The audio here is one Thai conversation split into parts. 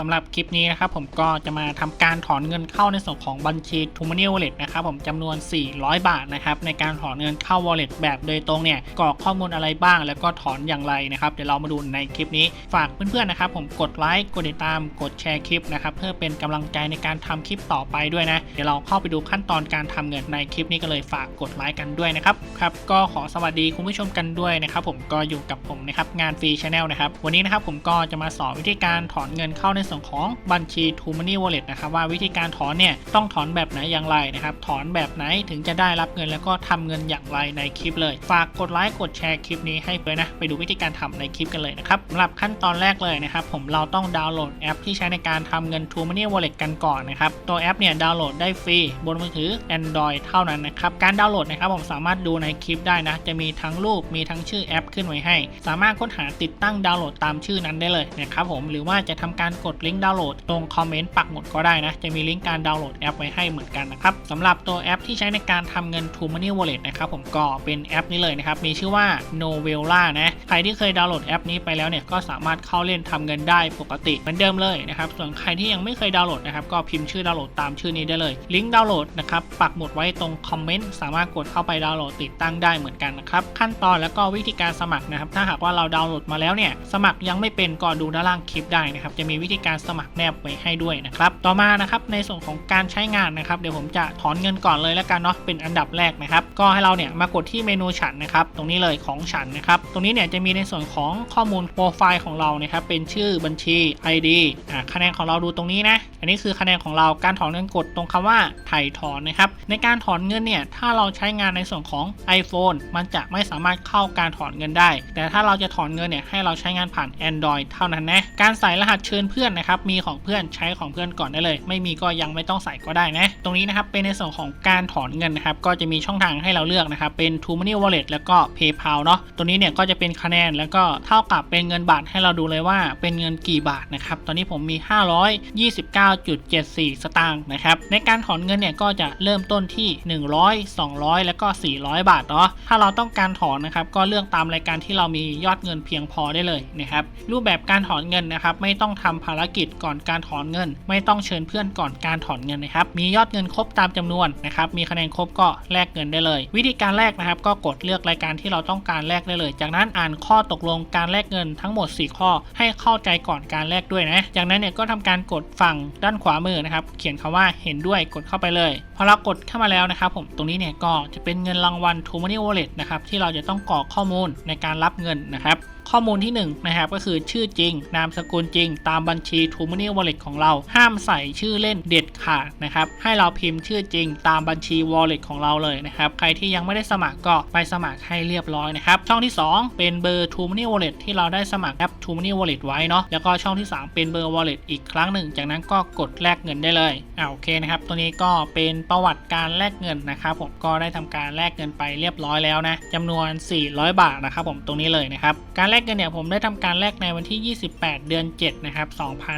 สำหรับคลิปนี้นะครับผมก็จะมาทำการถอนเงินเข้าในส่วนของบัญชี t u m a n i Wallet นะครับผมจำนวน 400 บาทนะครับในการถอนเงินเข้า Wallet แบบโดยตรงเนี่ยกรอกข้อมูลอะไรบ้าง แล้วก็ถอนอย่างไรนะครับเดี๋ยวเรามาดูในคลิปนี้ฝากเพื่อนๆนะครับผมกดไลค์กดติดตามกดแชร์คลิปนะครับเพื่อเป็นกำลังใจในการทำคลิปต่อไปด้วยนะเดี๋ยวเราเข้าไปดูขั้นตอนการทำเงินในคลิปนี้ก็เลยฝากกดไลค์กันด้วยนะครับครับก็ขอสวัสดีคุณผู้ชมกันด้วยนะครับผมก็อยู่กับผมนะครับงานฟรีชาแนลนะครับวันนี้นะครับผมก็จะมาสอนวิธีการถอนเงินเข้าในส่วนของบัญชี t o m o n e y Wallet นะครับว่าวิธีการถอนเนี่ยต้องถอนแบบไหนอย่างไรนะครับถอนแบบไหนถึงจะได้รับเงินแล้วก็ทำเงินอย่างไรในคลิปเลย ฝากกดไลค์กดแชร์คลิปนี้ให้ไปนะไปดูวิธีการทำในคลิปกันเลยนะครับสำหรับขั้นตอนแรกเลยนะครับผมเราต้องดาวน์โหลดแอปที่ใช้ในการทำเงิน t o m o n e y Wallet กันก่อนนะครับตัวแอปเนี่ยดาวน์โหลดได้ฟรีบนมือถือ Android เท่านั้นนะครับการดาวน์โหลดนะครับผมสามารถดูในคลิปได้นะจะมีทั้งรูปมีทั้งชื่อแอปขึ้นไว้ให้ สามารถค้นหาติดตั้งดาวน์โหลดตามชื่อนั้นได้เลยนะครับผมหรือว่าจะทำการกดลิงก์ดาวน์โหลดตรงคอมเมนต์ปักหมุดก็ได้นะ จะมีลิงก์การดาวน์โหลดแอปไว้ให้เหมือนกันนะครับสำหรับตัวแอปที่ใช้ในการทำเงิน t o m o n e y Wallet นะครับผมก็เป็นแอปนี้เลยนะครับมีชื่อว่า Novella นะใครที่เคยดาวน์โหลดแอปนี้ไปแล้วเนี่ยก็สามารถเข้าเล่นทำเงินได้ปกติเหมือนเดิมเลยนะครับส่วนใครที่ยังไม่เคยดาวน์โหลดนะครับก็พิมพ์ชื่อดาวน์โหลดตามชื่อนี้ได้เลย ลิงก์ดาวน์โหลดนะครับปักหมุดไว้ตรงคอมเมนต์สามารถกดเข้าไปดาวน์โหลดติดตั้งได้เหมือนกันนะครับขั้นตอนแล้วก็วิธีการสมัครนะครับถ้าหากว่าเราดาวน์โหลดมาแล้วเนี่ยสมัครยังไม่เป็นก็ดูด้านล่างคลิปได้นะครับจะมีวิธีการสมัครแนบไว้ให้ด้วยนะครับ ต่อมานะครับในส่วนของการใช้งานนะครับเดี๋ยวผมจะถอนเงินก่อนเลยแล้วกันเนาะเป็นอันดับแรกนะครับ ก็ให้เราเนี่ยมากดที่เมนูฉันนะครับ ตรงนี้เลยของฉันนะครับ ตรงนี้เนี่ยจะมีในส่วนของข้อมูลโปรไฟล์ของเรานะครับเป็นชื่อบัญชี ID อ่าคะแนนของเราดูตรงนี้นะ อันนี้คือคะแนนของเราการถอนเงินกดตรงคำว่าถ่ายถอนนะครับ ในการถอนเงินเนี่ยถ้าเราใช้งานในส่วนของ iPhone มันจะไม่สามารถเข้าการถอนเงินได้ แต่ถ้าเราจะถอนเงินเนี่ยให้เราใช้งานผ่าน Android เท่านั้นนะ การใส่รหัสเชิญเพื่อนนะครับมีของเพื่อนใช้ของเพื่อนก่อนได้เลย ไม่มีก็ยังไม่ต้องใส่ก็ได้นะตรงนี้นะครับเป็นในส่วนของการถอนเงินนะครับก็จะมีช่องทางให้เราเลือกนะครับเป็น t o m o n e y Wallet แล้วก็ PayPal เนาะตัวนี้เนี่ยก็จะเป็นคะแนนแล้วก็เท่ากับเป็นเงินบาทให้เราดูเลยว่าเป็นเงินกี่บาทนะครับตอนนี้ผมมี 529.74 สตางค์นะครับในการถอนเงินเนี่ยก็จะเริ่มต้นที่ 100 200 แล้วก็ 400 บาทเนาะถ้าเราต้องการถอนนะครับก็เลือกตามรายการที่เรามียอดเงินเพียงพอได้เลยนะครับรูปแบบการถอนเงินนะครับไม่ต้องทำภารกิจก่อนการถอนเงิน ไม่ต้องเชิญเพื่อนก่อนการถอนเงินนะครับมียอดเงินครบตามจำนวนนะครับมีคะแนนครบก็แลกเงินได้เลย วิธีการแลกนะครับก็กดเลือกรายการที่เราต้องการแลกได้เลย จากนั้นอ่านข้อตกลงการแลกเงินทั้งหมด 4 ข้อ ให้เข้าใจก่อนการแลกด้วยนะจากนั้นเนี่ยก็ทำการกดฝั่งด้านขวามือนะครับเขียนคำว่าเห็นด้วยกดเข้าไปเลยพอเรากดเข้ามาแล้วนะครับผมตรงนี้เนี่ยก็จะเป็นเงินรางวัล t o m o n e y Wallet นะครับที่เราจะต้องกรอกข้อมูลในการรับเงินนะครับ ข้อมูลที่1นงนะครับก็คือชื่อจริง นามสกุลจริง ตามบัญชี t o m o n e y Wallet ของเรา ห้ามใส่ชื่อเล่นเด็ดขาดนะครับให้เราพิมพ์ชื่อจริง ตามบัญชี Wallet ของเราเลยนะครับใครที่ยังไม่ได้สมัครก็ไปสมัครให้เรียบร้อยนะครับช่องที่ 2 เป็นเบอร์ t o m o n e y Wallet ที่เราได้สมัครแอป t o m o n e y Wallet ไว้เนาะแล้วก็ช่องที่ 3 เป็นเบอร์ Wallet อีกครั้งหนึ่ง จากนั้นก็กดแลกเงินได้เลยอ่าโอเคนะครับตัวนี้ก็เป็นประวัติการแลกเงินนะครับผมก็ได้ทำการแลกเงินไปเรียบร้อยแล้วนะจำนวน 400 บาทนะครับผมตรงนี้เลยนะครับการแลกเงินเนี่ยผมได้ทำการแลกในวันที่ 28 เดือน 7 นะครับ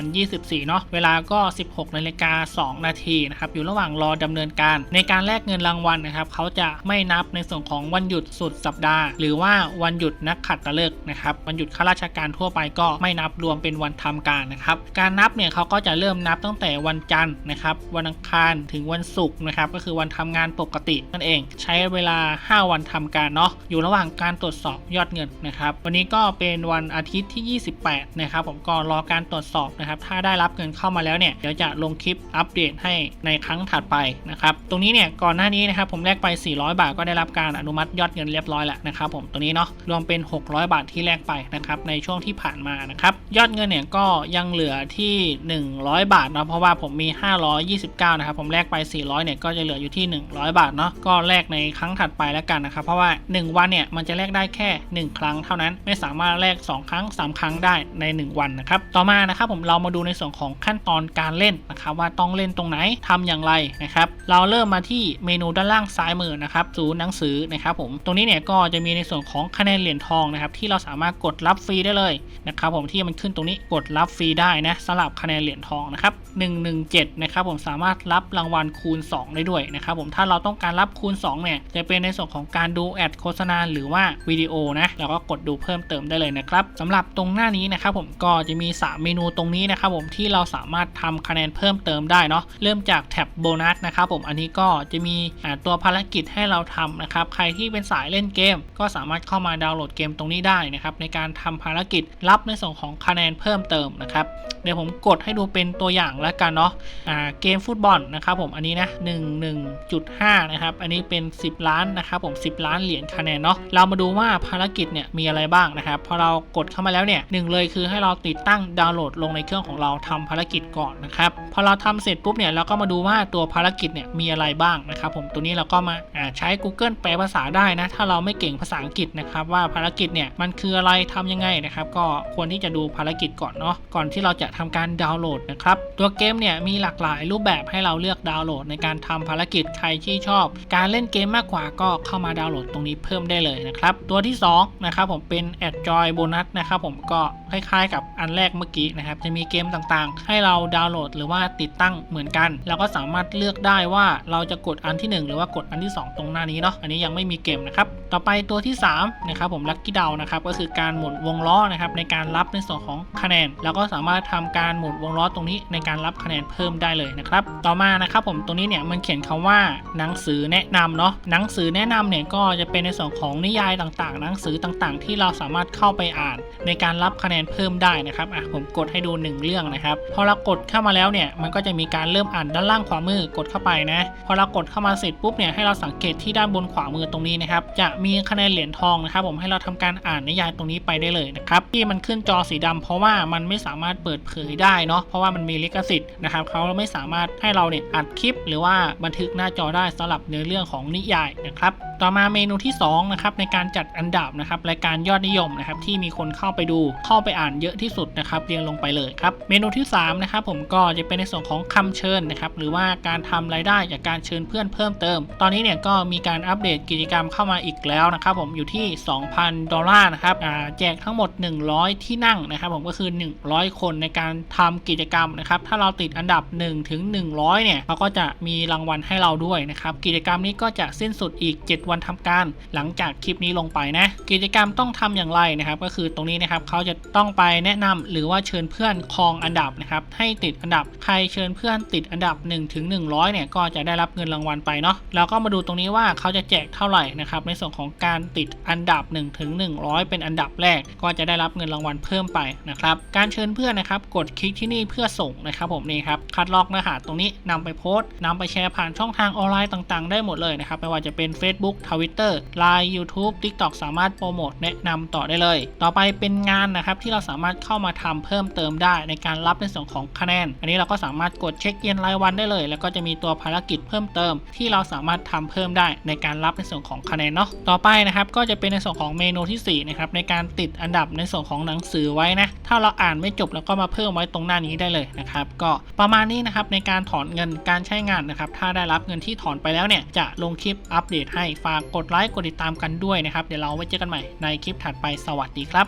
2024 เนาะเวลาก็ 16นาฬิกา2นาทีนะครับอยู่ระหว่างรอดำเนินการ ในการแลกเงินรางวัลนะครับเขาจะไม่นับในส่วนของวันหยุดสุดสัปดาห์ หรือว่าวันหยุดนักขัดตฤกษ์นะครับวันหยุดข้าราชการทั่วไปก็ไม่นับรวมเป็นวันทำการนะครับการนับเนี่ยเขาก็จะเริ่มนับตั้งแต่วันจันทร์นะครับวันอังคารถึงวันศุกร์นะครับก็คือวันทำงานปกตินั่นเอง ใช้เวลา 5 วันทำการเนาะอยู่ระหว่างการตรวจสอบยอดเงินนะครับวันนี้ก็เป็นวันอาทิตย์ที่ 28 นะครับผมก็รอการตรวจสอบนะครับ ถ้าได้รับเงินเข้ามาแล้วเนี่ยเดี๋ยวจะลงคลิปอัปเดตให้ในครั้งถัดไปนะครับ ตรงนี้เนี่ยก่อนหน้านี้นะครับผมแลกไป 400 บาทก็ได้รับการอนุมัติยอดเงินเรียบร้อยแล้วนะครับผมตัวนี้เนาะรวมเป็น 600 บาทที่แลกไปนะครับในช่วงที่ผ่านมานะครับยอดเงินเนี่ยก็ยังเหลือที่ 100 บาทเนาะเพราะว่าผมมี 529 นะครับผมแลกไป 400 เนี่ยก็จะเหลืออยู่ที่ 100 บาทเนาะก็แลกในครั้งถัดไปแล้วกันนะครับเพราะว่า 1 วันเนี่ยมันจะแลกได้แค่ 1 ครั้งเท่านั้นไม่สามารถแลก2 ครั้ง 3 ครั้งได้ใน 1 วันนะครับต่อมานะครับผมเรามาดูในส่วนของขั้นตอนการเล่นนะครับว่าต้องเล่นตรงไหนทำอย่างไรนะครับเราเริ่มมาที่เมนูด้านล่างซ้ายมือนะครับศูนย์หนังสือนะครับผมตรงนี้เนี่ยก็จะมีในส่วนของคะแนนเหรียญทองนะครับที่เราสามารถกดรับฟรีได้เลยนะครับผมที่มันขึ้นตรงนี้กดรับฟรีได้นะสำหรับคะแนนเหรียญทองนะครับ117นะครับผมสามารถรับรางวัลคูณ 2 ได้ด้วยนะครับผมถ้าเราต้องการรับคูณ2เนี่ยจะเป็นในส่วนของการดูแอดโฆษณาหรือว่าวิดีโอนะเราก็กดดูเพิ่มเติมได้เลยนะครับสำหรับตรงหน้านี้นะครับผมก็จะมี 3 เมนูตรงนี้นะครับผมที่เราสามารถทำคะแนนเพิ่มเติมได้เนาะเริ่มจากแท็บโบนัสนะครับผมอันนี้ก็จะมีตัวภารกิจให้เราทำนะครับใครที่เป็นสายเล่นเกม ก็สามารถเข้ามาดาวน์โหลดเกมตรงนี้ได้นะครับในการทำภารกิจรับในส่วนของคะแนนเพิ่มเติมนะครับเดี๋ยวผมกดให้ดูเป็นตัวอย่างแล้วกันเนาะเกมฟุตบอลนะครับผมอันนี้นะ1 1.5นะครับอันนี้เป็น 10 ล้านนะครับผม 10 ล้านเหรียญคะแนนเนาะเรามาดูว่าภารกิจเนี่ยมีอะไรบ้างนะครับพอเรากดเข้ามาแล้วเนี่ยหนึ่งเลยคือให้เราติดตั้งดาวน์โหลดลงในเครื่องของเราทำภารกิจก่อนนะครับพอเราทำเสร็จปุ๊บเนี่ยเราก็มาดูว่าตัวภารกิจเนี่ยมีอะไรบ้างนะครับผมตัวนี้เราก็มาาใช้ Google แปลภาษาได้นะถ้าเราไม่เก่งภาษาอังกฤษนะครับว่าภารกิจเนี่ยมันคืออะไรทำยังไงนะครับก็ควรที่จะดูภารกิจก่อนเนาะก่อนที่เราจะทำการดาวน์โหลดนะครับตัวเกมเนี่ยมีหลากหลายรูปแบบให้เราเลือกดาวน์โหลดในการทำภารกิจใครที่ชอบ การเล่นเกมมากกว่าก็เข้ามาดาวน์โหลดตรงนี้เพิ่มได้เลยนะครับตัวที่2นะครับผมเป็น Add Joy Bonus นะครับผมก็คล้ายๆ กับอันแรกเมื่อกี้นะครับ จะมีเกมต่างๆ ให้เราดาวน์โหลดหรือว่าติดตั้งเหมือนกันเราก็สามารถเลือกได้ว่าเราจะกดอันที่ 1 หรือว่ากดอันที่ 2 ตรงหน้านี้เนาะอันนี้ยังไม่มีเกมนะครับ ต่อไปตัวที่3นะครับผมลัคกี้ดาวนะครับก็คือการหมุนวงล้อนะครับในการรับในส่วนของคะแนน แล้วก็สามารถทำการหมุนวงล้อตรงนี้ในการรับคะแนนเพิ่มได้เลยนะครับต่อมานะครับผมตรงนี้เนี่ยมันเขียนคำว่าหนังสือแนะนำเนาะหนังสือแนะนำเนี่ยก็จะเป็นในส่วนของนิยายต่างๆ หนังสือต่างๆ ที่เราสามารถเข้าไปอ่าน ในการรับคะแนนเพิ่มได้นะครับอะผมกดให้ดูหนึ่งเรื่องนะครับพอเรากดเข้ามาแล้วเนี่ยมันก็จะมีการเริ่มอ่านด้านล่างขวามือกดเข้าไปนะพอเรากดเข้ามาเสร็จปุ๊บเนี่ยให้เราสังเกตที่ด้านบนขวามือตรงนี้นะครับจะมีคะแนนเหรียญทองนะครับผมให้เราทำการอ่านนิยายตรงนี้ไปได้เลยนะครับที่มันขึ้นจอสีดำเพราะว่ามันไม่สามารถเปิดเผยได้เนาะเพราะว่ามันมีลิขสิทธิ์นะครับเขาไม่สามารถให้เราเนี่ยอัดคลิป หรือว่าบันทึกหน้าจอได้สำหรับเนื้อเรื่องของนิยายนะครับต่อมาเมนูที่2นะครับในการจัดอันดับนะครับรายการยอดนิยมนะครับที่มีคนเข้าไปดูเข้าไปอ่านเยอะที่สุดนะครับเรียงลงไปเลยครับเมนูที่3นะครับผมก็จะเป็นในส่วนของคำเชิญนะครับหรือว่าการทำรายได้จากการเชิญเพื่อนเพิ่มเติม ตอนนี้เนี่ยก็มีการอัปเดตกิจกรรมเข้ามาอีกแล้วนะครับผมอยู่ที่ 2,000 ดอลลาร์นะครับแจกทั้งหมด 100 ที่นั่งนะครับผมก็คือ 100 คนในการทำกิจกรรมนะครับถ้าเราติดอันดับ1ถึง100เนี่ยเขาก็จะมีรางวัลให้เราด้วยนะครับกิจกรรมนี้ก็จะสิ้นสุดอีก 7 วันทำการ หลังจากคลิปนี้ลงไปนะกิจกรรมต้องทำอย่างไรนะครับก็คือตรงนี้นะครับเขาจะต้องไปแนะนำหรือว่าเชิญเพื่อนครองอันดับนะครับให้ติดอันดับใครเชิญเพื่อนติดอันดับ1ถึง100เนี่ยก็จะได้รับเงินรางวัลไปเนาะแล้วก็มาดูตรงนี้ว่าเขาจะแจกเท่าไหร่นะครับในส่วนของการติดอันดับ1ถึง100 เป็นอันดับแรก ก็จะได้รับเงินรางวัลเพิ่มไปนะครับการเชิญเพื่อนนะครับกดคลิกที่นี่เพื่อส่งนะครับผมนี่ครับคัดลอกเนื้อหาตรงนี้นำไปโพสต์นำไปแชร์ผ่านช่องทางออนไลน์ต่างๆ ได้หมดเลยนะครับไม่ว่าจะเป็น Facebook Twitter Line YouTube TikTok สามารถโปรโมทแนะนำต่อได้เลย ต่อไปเป็นงานนะครับที่เราสามารถเข้ามาทำเพิ่มเติมได้ในการรับในส่วนของคะแนน อันนี้เราก็สามารถกดเช็คเย็นรายวันได้เลย แล้วก็จะมีตัวภารกิจเพิ่มเติม ที่เราสามารถทำเพิ่มได้ในการรับในส่วนของคะแนนเนาะ ต่อไปนะครับก็จะเป็นในส่วนของเมนูที่4นะครับในการติดอันดับในส่วนของหนังสือไว้นะ ถ้าเราอ่านไม่จบแล้วก็มาเพิ่มไว้ตรงหน้านี้ได้เลยนะครับ ก็ประมาณนี้นะครับในการถอนเงินการใช้งานนะครับถ้าได้รับเงินที่ถอนไปแล้วเนี่ยจะลงคลิปอัปเดตให้ฝากกดไลค์กดติดตามกันด้วยนะครับเดี๋ยวเราไว้เจอกันใหม่ในคลิปถัดไปสวัสดีครับ